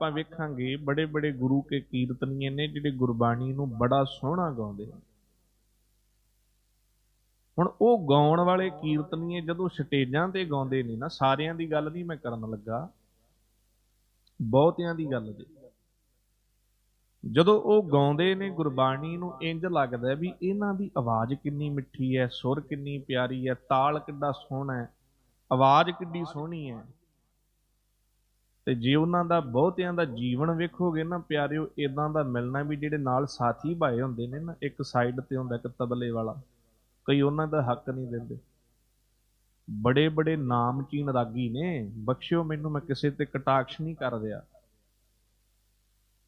ਆਪਾਂ ਵੇਖਾਂਗੇ ਬੜੇ ਬੜੇ ਗੁਰੂ ਕੇ ਕੀਰਤਨੀਏ ਨੇ ਜਿਹੜੇ ਗੁਰਬਾਣੀ ਨੂੰ ਬੜਾ ਸੋਹਣਾ ਗਾਉਂਦੇ ਨੇ। ਹੁਣ ਉਹ ਗਾਉਣ ਵਾਲੇ ਕੀਰਤਨੀਏ ਜਦੋਂ ਸਟੇਜਾਂ ਤੇ ਗਾਉਂਦੇ ਨੇ ਨਾ, ਸਾਰਿਆਂ ਦੀ ਗੱਲ ਨਹੀਂ ਮੈਂ ਕਰਨ ਲੱਗਾ, ਬਹੁਤਿਆਂ ਦੀ ਗੱਲ ਜੀ। ਜਦੋਂ ਉਹ ਗਾਉਂਦੇ ਨੇ, ਗੁਰਬਾਣੀ ਨੂੰ ਇੰਜ ਲੱਗਦਾ ਵੀ ਇਹਨਾਂ ਦੀ ਆਵਾਜ਼ ਕਿੰਨੀ ਮਿੱਠੀ ਹੈ, ਸੁਰ ਕਿੰਨੀ ਪਿਆਰੀ ਹੈ, ਤਾਲ ਕਿੱਡਾ ਸੋਹਣਾ ਹੈ, ਆਵਾਜ਼ ਕਿੱਡੀ ਸੋਹਣੀ ਹੈ। ਤੇ ਜੇ ਉਹਨਾਂ ਦਾ ਬਹੁਤਿਆਂ ਦਾ ਜੀਵਨ ਵੇਖੋਗੇ ਨਾ ਪਿਆਰਿਓ ਇਦਾਂ ਦਾ ਮਿਲਣਾ ਵੀ ਜਿਹੜੇ ਨਾਲ ਸਾਥੀ ਭਾਏ ਹੁੰਦੇ ਨੇ ਨਾ, ਇੱਕ ਸਾਈਡ ਤੇ ਹੁੰਦਾ, ਇੱਕ ਤਬਲੇ ਵਾਲਾ, ਕਈ ਉਹਨਾਂ ਦਾ ਹੱਕ ਨਹੀਂ ਦਿੰਦੇ। ਬੜੇ ਬੜੇ ਨਾਮਚੀਨ ਰਾਗੀ ਨੇ, ਬਖਸ਼ਿਓ ਮੈਨੂੰ, ਮੈਂ ਕਿਸੇ ਤੇ ਕਟਾਕਸ਼ ਨਹੀਂ ਕਰ ਰਿਹਾ।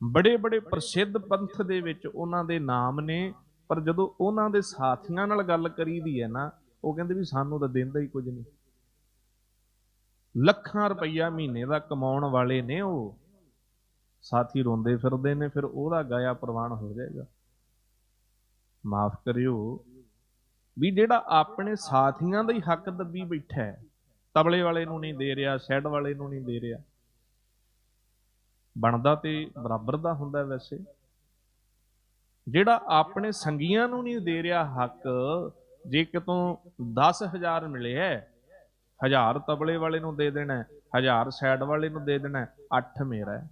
ਬੜੇ ਬੜੇ ਪ੍ਰਸਿੱਧ ਪੰਥ ਦੇ ਵਿੱਚ ਉਹਨਾਂ ਦੇ ਨਾਮ ਨੇ, ਪਰ ਜਦੋਂ ਉਹਨਾਂ ਦੇ ਸਾਥੀਆਂ ਨਾਲ ਗੱਲ ਕਰੀਦੀ ਹੈ ਨਾ, ਉਹ ਕਹਿੰਦੇ ਵੀ ਸਾਨੂੰ ਤਾਂ ਦਿੰਦਾ ਹੀ ਕੁਝ ਨਹੀਂ। ਲੱਖਾਂ ਰੁਪਈਆ ਮਹੀਨੇ ਦਾ ਕਮਾਉਣ ਵਾਲੇ ਨੇ ਉਹ। ਸਾਥੀ ਰੋਂਦੇ ਫਿਰਦੇ ਨੇ, ਫਿਰ ਉਹਦਾ ਗਾਇਆ ਪ੍ਰਵਾਨ ਹੋ ਜਾਏਗਾ। ਮਾਫ ਕਰਿਓ। ਵੀ ਜਿਹੜਾ ਆਪਣੇ ਸਾਥੀਆਂ ਦਾ ਹੀ ਹੱਕ ਦੱਬੀ ਬੈਠਾ ਹੈ, ਤਬਲੇ ਵਾਲੇ ਨੂੰ ਨਹੀਂ ਦੇ ਰਿਹਾ, ਸੈਡ ਵਾਲੇ ਨੂੰ ਨਹੀਂ ਦੇ ਰਿਹਾ। ਬਣਦਾ ਤੇ ਬਰਾਬਰ ਦਾ ਹੁੰਦਾ ਵੈਸੇ। ਜਿਹੜਾ ਆਪਣੇ ਸੰਗੀਆਂ ਨੂੰ ਨਹੀਂ ਦੇ ਰਿਹਾ ਹੱਕ, ਜੇ ਕਿਤੋਂ 10000 ਮਿਲਿਆ ਹਜ਼ਾਰ ਤਬਲੇ ਵਾਲੇ ਨੂੰ ਦੇ ਦੇਣਾ ਹੈ, ਹਜ਼ਾਰ ਸੈਡ ਵਾਲੇ ਨੂੰ ਦੇ ਦੇਣਾ 8 ਮੇਰਾ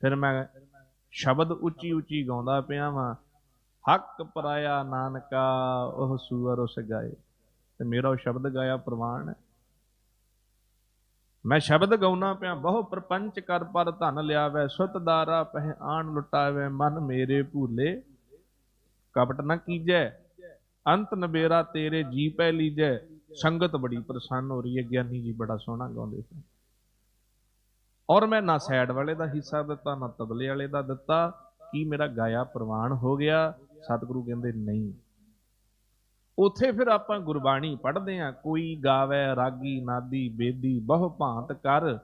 ਫਿਰ ਮੈਂ ਸ਼ਬਦ ਉੱਚੀ ਉੱਚੀ ਗਾਉਂਦਾ ਪਿਆ ਵਾਂ ਹੱਕ ਪਰਾਇਆ ਨਾਨਕਾ ਉਹ ਸੂਰ ਉਸ ਗਾਏ। ਤੇ ਮੇਰਾ ਉਹ ਸ਼ਬਦ ਗਾਇਆ ਪ੍ਰਵਾਨ ਹੈ। ਮੈਂ ਸ਼ਬਦ ਗਾਉਣਾ ਪਿਆ ਬਹੁ ਪ੍ਰਪੰਚ ਕਰ ਪਰ ਧਨ ਲਿਆਵੇ ਸੁਤ ਦਾਰਾ ਪਹਿ ਆਣ ਲੁਟਾਵੇ ਮਨ ਮੇਰੇ ਭੂਲੇ। ਕਪਟ ਨਾ ਕੀਜੈ ਅੰਤ ਨਬੇਰਾ ਤੇਰੇ ਜੀ ਪੈ ਲੀਜੈ, ਸੰਗਤ ਬੜੀ ਪ੍ਰਸੰਨ ਹੋ ਰਹੀ ਹੈ। ਗਿਆਨੀ ਜੀ ਬੜਾ ਸੋਹਣਾ ਗਾਉਂਦੇ ਸਨ ਔਰ ਮੈਂ ਨਾ ਸਾਈਡ ਵਾਲੇ ਦਾ ਹਿੱਸਾ ਦਿੱਤਾ, ਨਾ ਤਬਲੇ ਵਾਲੇ ਦਾ ਦਿੱਤਾ। ਕੀ ਮੇਰਾ ਗਾਇਆ ਪ੍ਰਵਾਨ ਹੋ ਗਿਆ? ਸਤਿਗੁਰੂ ਕਹਿੰਦੇ ਨਹੀਂ। ਉਥੇ ਫਿਰ ਆਪਾਂ ਗੁਰਬਾਣੀ ਪੜ੍ਹਦੇ ਆ ਕੋਈ ਗਾਵੇ, ਰਾਗੀ, ਨਾਦੀ, ਬੇਦੀ, ਬਹੁ ਭਾਂਤ ਕਰ।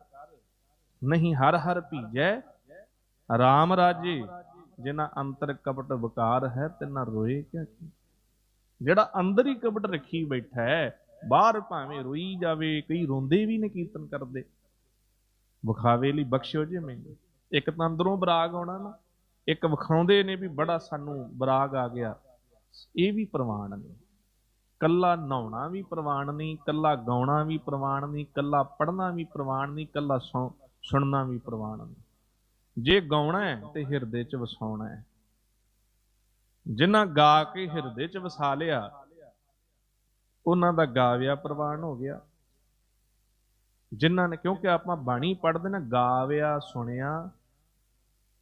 ਨਹੀਂ ਹਰ ਹਰ ਭੀਜੈ RAM ਰਾਜੇ। ਜਿਨਾ ਅੰਤਰ ਕਪਟ ਵਿਕਾਰ ਹੈ ਤੇ ਨਾ ਰੋਏ ਕਿਆ ਕੀ। ਜਿਹੜਾ ਅੰਦਰ ਹੀ ਕਪਟ ਰੱਖੀ ਬੈਠਾ ਹੈ, ਬਾਹਰ ਭਾਵੇਂ ਰੋਈ ਜਾਵੇ, ਕਈ ਰੋਂਦੇ ਵੀ ਨੇ ਕੀਰਤਨ ਕਰਦੇ। ਵਿਖਾਵੇ ਲਈ ਬਖਸ਼ਿਓ ਜੇ ਮੈਨੂੰ। ਇੱਕ ਤਾਂ ਅੰਦਰੋਂ ਬਰਾਗ ਆਉਣਾ ਨਾ, ਇੱਕ ਵਿਖਾਉਂਦੇ ਨੇ ਵੀ ਬੜਾ ਸਾਨੂੰ ਬਰਾਗ ਆ ਗਿਆ। ਇਹ ਵੀ ਪ੍ਰਵਾਨ ਨੇ। ਕੱਲਾ ਨਹਾਉਣਾ ਵੀ ਪ੍ਰਵਾਨ ਨਹੀਂ, ਕੱਲਾ ਗਾਉਣਾ ਵੀ ਪ੍ਰਵਾਨ ਨਹੀਂ, ਕੱਲਾ ਪੜ੍ਹਨਾ ਵੀ ਪ੍ਰਵਾਨ ਨਹੀਂ, ਕੱਲਾ ਸੁਣਨਾ ਵੀ ਪ੍ਰਵਾਨ ਨਹੀਂ। ਜੇ ਗਾਉਣਾ ਹੈ ਤੇ ਹਿਰਦੇ 'ਚ ਵਸਾਉਣਾ ਹੈ। ਜਿਨ੍ਹਾਂ ਗਾ ਕੇ ਹਿਰਦੇ 'ਚ ਵਸਾ ਲਿਆ, ਉਹਨਾਂ ਦਾ ਗਾਵਿਆ ਪ੍ਰਵਾਨ ਹੋ ਗਿਆ। ਜਿਨ੍ਹਾਂ ਨੇ, ਕਿਉਂਕਿ ਆਪਾਂ ਬਾਣੀ ਪੜ੍ਹਦੇ ਨਾ ਗਾਵਿਆ ਸੁਣਿਆ,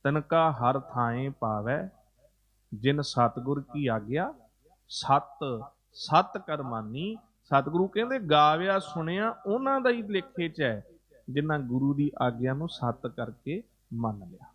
ਤਨਕਾ ਹਰ ਥਾਏ ਪਾਵੈ, ਜਿਨ ਸਤਗੁਰ ਕੀ ਆਗਿਆ, ਸਤ ਸਤ ਕਰਮਾਨੀ। ਸਤਿਗੁਰੂ ਕਹਿੰਦੇ ਗਾਵਿਆ ਸੁਣਿਆ, ਉਹਨਾਂ ਦਾ ਹੀ ਲੇਖੇ 'ਚ ਹੈ, ਜਿਨ੍ਹਾਂ ਗੁਰੂ ਦੀ ਆਗਿਆ ਨੂੰ ਸਤ ਕਰਕੇ ਮੰਨ ਲਿਆ।